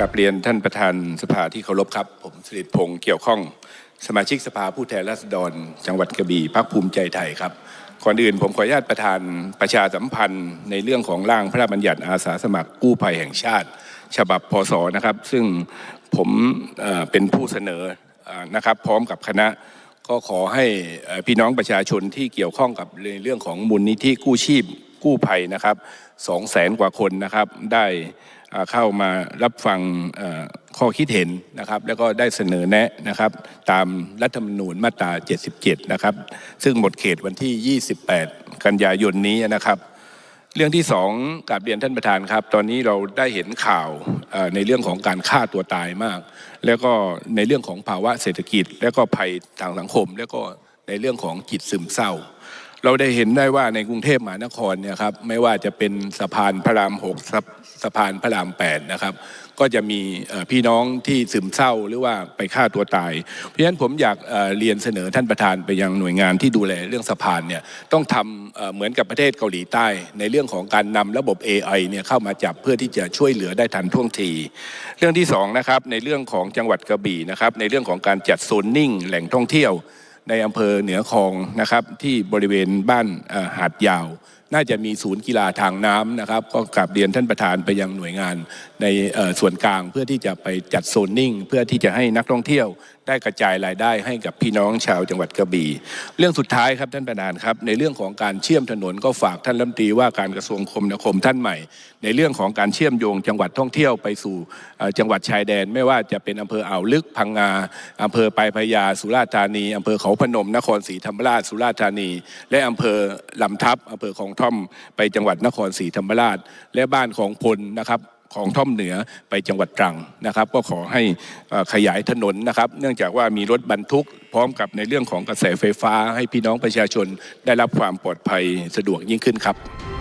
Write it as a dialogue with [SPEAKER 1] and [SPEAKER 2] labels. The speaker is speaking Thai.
[SPEAKER 1] กับเรียนท่านประธานสภาที่เคารพครับ ผมสิริพงศ์เกี่ยวข้อง สมาชิกสภาผู้แทนราษฎร จังหวัดกระบี่พักภูมิใจไทยครับก่อนอื่นผมขออนุญาตประธานประชาสัมพันธ์ในเรื่องของร่างพระราชบัญญัติอาสาสมัครกู้ภัยแห่งชาติ ฉบับพศนะครับ ซึ่งผมเป็นผู้เสนอนะครับ พร้อมกับคณะก็ขอให้พี่น้องประชาชนที่เกี่ยวข้องกับในเรื่องของมูลนิธิกู้ชีพกู้ภัยนะครับสองแสนกว่าคนนะครับได้ เข้ามารับฟังข้อคิดเห็นนะครับ แล้วก็ได้เสนอแนะนะครับ ตามรัฐธรรมนูญมาตรา 77 นะครับ ซึ่งหมดเขตวันที่ 28 กันยายนนี้นะครับ เรื่องที่สองกราบเรียนท่านประธานครับ ตอนนี้เราได้เห็นข่าวในเรื่องของการฆ่าตัวตายมาก แล้วก็ในเรื่องของภาวะเศรษฐกิจ แล้วก็ภัยทางสังคม แล้วก็ในเรื่องของจิตซึมเศร้า เราได้เห็นได้ว่าในกรุงเทพมหานครเนี่ยครับไม่ว่าจะเป็นสะพานพระรามหกสะพานพระรามแปดนะครับ ก็จะมีพี่น้องที่ซึมเศร้าหรือว่าไปฆ่าตัวตาย เพราะฉะนั้นผมอยากเรียนเสนอท่านประธานไปยังหน่วยงานที่ดูแลเรื่องสะพานเนี่ยต้องทำเอ่อเหมือนกับประเทศเกาหลีใต้ ในเรื่องของการนำระบบ AI เนี่ยเข้ามาจับเพื่อที่จะช่วยเหลือได้ทันท่วงที เรื่องที่สองนะครับในเรื่องของจังหวัดกระบี่นะครับในเรื่องของการจัดโซนนิ่งแหล่งท่องเที่ยว ในอำเภอเหนือคลองนะครับที่บริเวณบ้านหาดยาว น่าจะมีศูนย์กีฬาทางน้ำนะครับ ก็กลับเรียนท่านประธานไปยังหน่วยงานในส่วนกลางเพื่อที่จะไปจัดโซนนิ่ง เพื่อที่จะให้นักท่องเที่ยว ได้กระจายรายได้ให้กับพี่น้องชาวจังหวัดกระบี่ เรื่องสุดท้ายครับท่านประธานครับ ในเรื่องของการเชื่อมถนนก็ฝากท่านรัฐมนตรีว่าการกระทรวงคมนาคมท่านใหม่ ในเรื่องของการเชื่อมโยงจังหวัดท่องเที่ยวไปสู่จังหวัดชายแดน ไม่ว่าจะเป็นอำเภออ่าวลึกพังงาอำเภอปลายพระยาสุราษฎร์ธานีอำเภอเขาพนมนครศรีธรรมราชสุราษฎร์ธานี และอำเภอลำทับอำเภอของท่อมไปจังหวัดนครศรีธรรมราช และบ้านของพลนะครับของท่อมเหนือไปจังหวัดตรังนะครับ ก็ขอให้ขยายถนนนะครับ เนื่องจากว่ามีรถบรรทุกพร้อมกับในเรื่องของกระแสไฟฟ้า ให้พี่น้องประชาชนได้รับความปลอดภัยสะดวกยิ่งขึ้นครับ